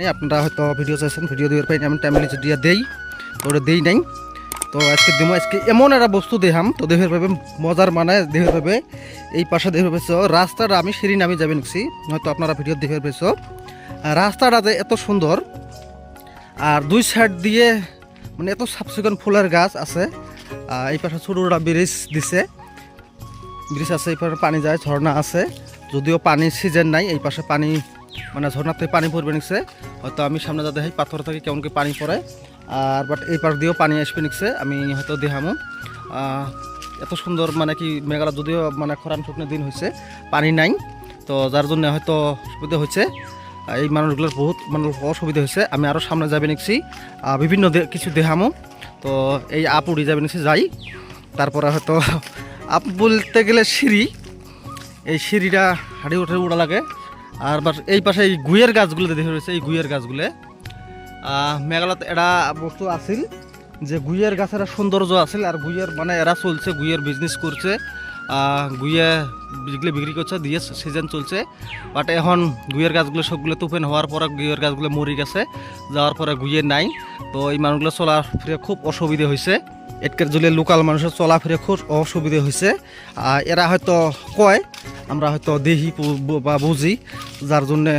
নেই, আপনারা হয়তো ভিডিও চাইছেন ভিডিও দেওয়ার পাই আমি টাইমলি যদি দেই ওটা দেই নাই। তো আজকে দিমো আজকে এমন একটা বস্তু দেখাম, তো দেহের ভাবে মজার মানে দেহের ভাবে এই পাশে দেহের পেছ রাস্তাটা আমি সিঁড়ি নামি যাবে নিচ্ছি হয়তো আপনারা ভিডিও দেহের পেছ রাস্তাটা যে এত সুন্দর, আর দুই সাইড দিয়ে মানে এত সাবসিকন ফুলের গাছ আছে এই পাশে ছোটো একটা ব্রিজ দিছে। ব্রিজ আছে, এই পাশে পানি যায়, ঝর্ণা আছে, যদিও পানির সিজন নাই, এই পাশে পানি মানে ঝর্ণা থেকে পানি পড়বে নিচ্ছে হয়তো আমি সামনে যাতে দেখাই পাথর থেকে কেমন কি পানি পড়ে। আর বাট এই পাশ দিয়েও পানি আসবে নিচ্ছে আমি হয়তো আহ, এত সুন্দর মানে কি মেঘালয় যদিও মানে খরান শুকনো দিন হয়েছে পানি নাই। তো যার জন্য হয়তো সুবিধা হয়েছে। এই মানুষগুলোর বহুত মানে অসুবিধা হয়েছে। আমি আরও সামনে যাবে নিচ্ছি বিভিন্ন কিছু দেখামো। তো এই আপ উড়ি যাবে নিচ্ছি যাই। তারপরে হয়তো আপ বলতে গেলে সিঁড়ি। এই সিঁড়িটা হাঁড়ি উঠে উড়া লাগে। আর এই পাশে এই গুয়ের গাছগুলো দেখে রয়েছে এই গুয়ের গাছগুলো। মেঘালয়তে এটা বস্তু আছিল, যে গুয়ের গাছের সৌন্দর্য আছিল, আর গুয়ের মানে এরা চলছে গুয়ের বিজনেস করছে। গুইয়ে যেগুলো বিক্রি করছে, দিয়ে সিজন চলছে। বাট এখন গুইয়ের গাছগুলো সবগুলো তুফেন হওয়ার পরে গুইয়ের গাছগুলো মরি গেছে, যাওয়ার পরে গুইয়ে নাই। তো এই মানুষগুলো চলাফেরা খুব অসুবিধে হয়েছে। এটকের জলে লোকাল মানুষের চলাফেরা খুব অসুবিধে হয়েছে। এরা হয়তো কয়, আমরা হয়তো দেহি বা বুঝি। যার জন্যে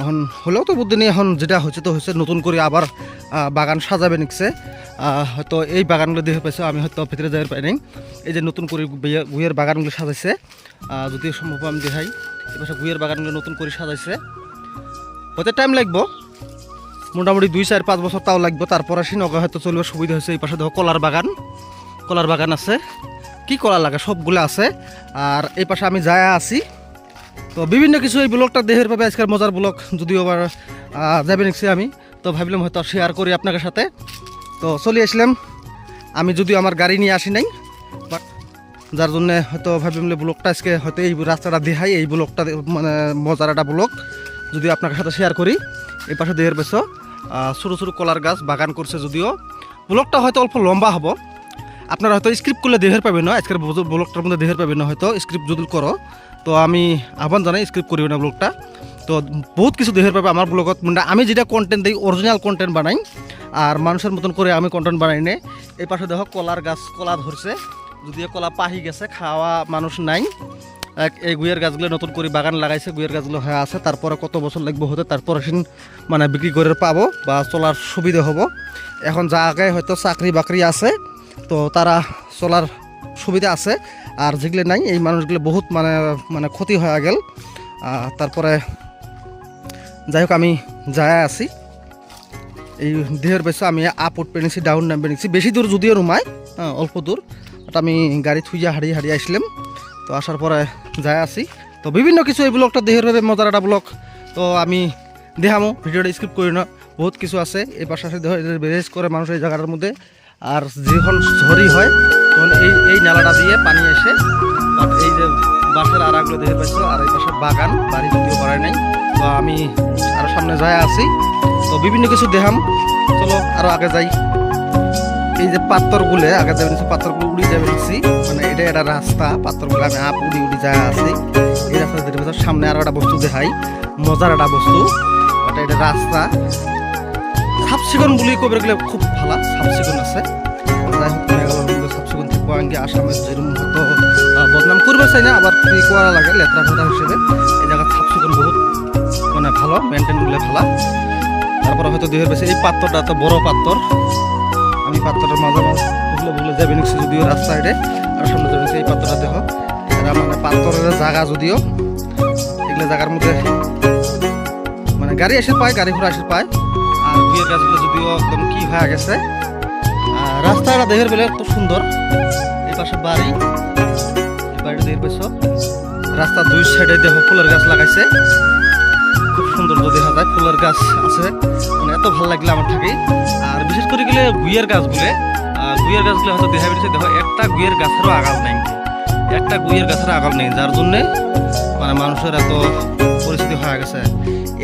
এখন হলেও তো বুদ্ধি নেই, এখন যেটা হয়েছে তো হচ্ছে নতুন করে আবার বাগান সাজাবে নিচ্ছে। হয়তো এই বাগানগুলো দেখে পাইছে, আমি হয়তো ভিতরে যাই পাই নাই। এই যে নতুন করে গুইয়ের বাগানগুলো সাজাইছে। যদি সম্ভব আমি দেখাই এবার গুইয়ের বাগানগুলো নতুন করে সাজাইছে। হতে টাইম লাগবো। মোটামুটি দুই, চার, পাঁচ বছর তাও লাগবে। তারপরে সিনকা হয়তো চলবে, সুবিধা হয়েছে। এই পাশে দেখো কলার বাগান। কলার বাগান আছে। কি কলা লাগে? সবগুলো আছে। আর এই পাশে আমি যায় আছি। তো বিভিন্ন কিছু এই ব্লগটা দেহের পাবে আজকের মজার ব্লগ, যদিও আবার যাবে নিচ্ছি আমি। তো ভাবলাম হয়তো শেয়ার করি আপনাদের সাথে। তো চলে আসলাম। আমি যদিও আমার গাড়ি নিয়ে আসি নাই বাট যার জন্য হয়তো ভাবলাম যে ব্লগটা আজকে হয়তো এই রাস্তাটা দেখাই, এই ব্লগটা মানে মজার একটা ব্লগ যদি আপনার সাথে শেয়ার করি, এই পাশে দেহের পেছ ছোটো ছোটো কলার গাছ বাগান করছে যদিও। ব্লগটা হয়তো অল্প লম্বা হব। আপনারা হয়তো স্ক্রিপ্ট করলে দেহের পাবেন না, আজকের ব্লগটার মধ্যে দেহের পাবেন না, হয়তো স্ক্রিপ্ট যদি করো, তো আমি আহ্বান জানাই স্ক্রিপ্ট করিব না ব্লগটা তো বহুত কিছু দেহের পাবে আমার ব্লগত মানে আমি যেটা কন্টেন্ট দিই অরিজিনাল কন্টেন্ট বানাই আর মানুষের মতন করে আমি কন্টেন্ট বানাই নে এই পাশে দেখো কলার গাছ, কলা ধরছে। যদিও কলা পাহি গেছে, খাওয়া মানুষ নাই। এক এই গুয়ের গাছগুলো নতুন করে বাগান লাগাইছে, গুয়ের গাছগুলো হয়ে আছে। তারপরে কত বছর লাগবে হতে? তারপরে সিন মানে বিক্রি করে পাবো বা চলার সুবিধা হব। এখন যা আগে হয়তো চাকরি বাকরি আছে, তো তারা চলার সুবিধা আছে। আর যেগুলো নাই, এই মানুষগুলো বহুত মানে মানে ক্ষতি হয়ে গেল। তারপরে যাই হোক, আমি যায় আছি। এই দেহের বেশি আমি আপ উঠবে নিছি ডাউন নামবে নিছি বেশি দূর যদিও রুমায় হ্যাঁ অল্প দূর। ওটা আমি গাড়ি থুইয়া হারিয়ে হারিয়ে আসলাম তো আসার পরে যায় আছি তো বিভিন্ন কিছু এই ব্লগটা দেহের ভাবে মজার একটা ব্লগ। তো আমি দেখামো, ভিডিওটা স্কিপ করি না। বহুত কিছু আছে। এই পাশে বেরেজ করে মানুষ এই জায়গাটার মধ্যে। আর যখন ঝড়ি হয়, তখন এই এই নালাটা দিয়ে পানি এসে এই যে বাসের আর আড়াগুলো দেখে পাইছো আর এই পাশে বাগান, বাড়ি যদিও করায় নাই। তো আমি আরও সামনে যায় আছি। তো বিভিন্ন কিছু দেখাম। চলো আরও আগে যাই। এই যে পাত্তরগুলো আগে যাবে নিচ্ছি পাত্তরগুলো উড়ি যাবে মানে এটা একটা রাস্তা পাত্তরগুলো আমি আপ উড়ি উড়ি যায় আছি। এই রাস্তা সামনে আরও একটা বস্তু দেখাই। মজার একটা বস্তু। এটা এটা রাস্তা। সাফ চিকুণ বুলি ক'ব গেলে খুব ভালা চাফ চিকুণ আছে যাই হোক মেঘালয় মধ্যে চাফ চিকুণ থাকব আনকি আসামে যেরকম হয়তো আহ, বদনাম করবে চাই না আবার কি করা লাগে লেতরা ফেতরা হিসেবে। এই জায়গা চাফ চিকুণ বহুত। মানে ভালো মেনটেন করলে ভালো। তারপরে হয়তো দেহের বেশি, এই পাত্রটা তো বড় পাত্র, আমি পাত্রটার মাঝে বুঝলে যাবে নিচ্ছি যদিও রাস্তা সাইডে আর সামনে যাবে এই পাত্রটা দেখো। এরা মানে পাত্রের জায়গা যদিও, এগুলো জায়গার মধ্যে মানে গাড়ি এসে পায়, গাড়ি ঘোড়া এসে পায়। আর বিয়ের গাছগুলো যদিও একদম কি হয়ে গেছে রাস্তাটা দেখের বেলে খুব সুন্দর। এই পাশে বাড়ি বাড়িটা দেখে পেছ রাস্তার দুই সাইডে দেখো ফুলের গাছ লাগাইছে। দেখা যায়, ফুলের গাছ আছে। মানে এত ভালো লাগলে আমার থাকি আর বিশেষ করে গেলে গুইয়ের গাছগুলো গুইয়ের গাছগুলো হয়তো দেখা বেরিয়েছে দেখো, একটা গুইয়ের গাছেরও আগাল নেই। একটা গুইয়ের গাছের আগাল নেই, যার জন্যে মানে মানুষের এত পরিস্থিতি হয়ে গেছে।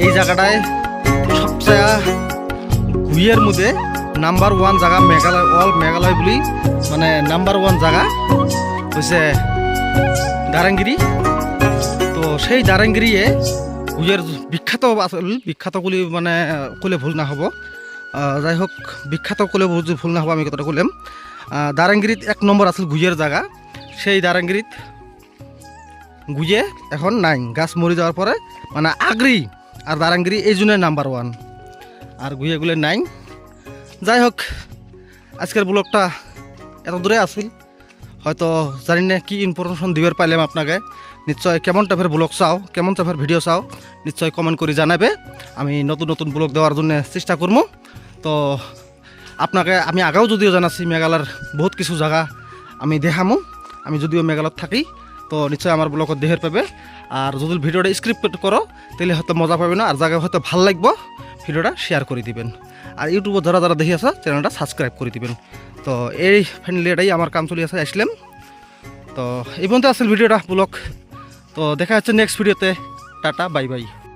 এই জায়গাটায় সবচেয়ে গুইয়ের মধ্যে নাম্বার ওয়ান জায়গা মেঘালয়, অল মেঘালয় বুলি মানে নাম্বার ওয়ান জায়গা হচ্ছে দারাঙ্গিরি। তো সেই দারাঙ্গিরিয়ে গুজের বিখ্যাত আসল বিখ্যাত কলি মানে কলে ভুল না হ'ব যাই হোক বিখ্যাত কলে ভুল না হ'ব আমি কথাটা কলাম। দারাঙ্গিরিত এক নম্বর আছিল গুজের জায়গা সেই দারাঙ্গিরিত গুজে এখন নাই, গাছ মরে যাওয়ার পরে মানে আগ্রি আর দারাঙ্গিরি এই জন্য নাম্বার ওয়ান আর গুইয়েগুলো নাই। যাই হোক আজকের ব্লগটা এত দূরে আসিল হয়তো জানি না কি ইনফরমেশন দিবার পাইলাম আপনাকে। নিশ্চয় কেমন টাইপের ব্লগ চাও, কেমন টাইপের ভিডিও চাও, নিশ্চয় কমেন্ট করে জানাবে আমি নতুন নতুন ব্লগ দেওয়ার জন্য চেষ্টা করব তো আপনাকে আমি আগেও যদিও জানাচ্ছি মেঘালয়ের বহুত কিছু জায়গা আমি দেখামো। আমি যদিও মেঘালয়ত থাকি, তো নিশ্চয় আমার ব্লগত দেহের পাবে আর যদি ভিডিওটা স্ক্রিপ্ট করো, তাহলে হয়তো মজা পাবে না আর জায়গা হয়তো ভালো লাগবে। ভিডিওটা শেয়ার করে দিবেন। আর ইউটিউবে যারা যারা দেখি আছে চ্যানেলটা সাবস্ক্রাইব করে দিবেন। তো এই ফাইনালি এটাই আমার কাম চলে আছে আসলাম। তো এই পর্যন্ত আসল ভিডিওটা, ব্লগ। তো দেখা যাচ্ছে নেক্সট ভিডিওতে টাটা বাই বাই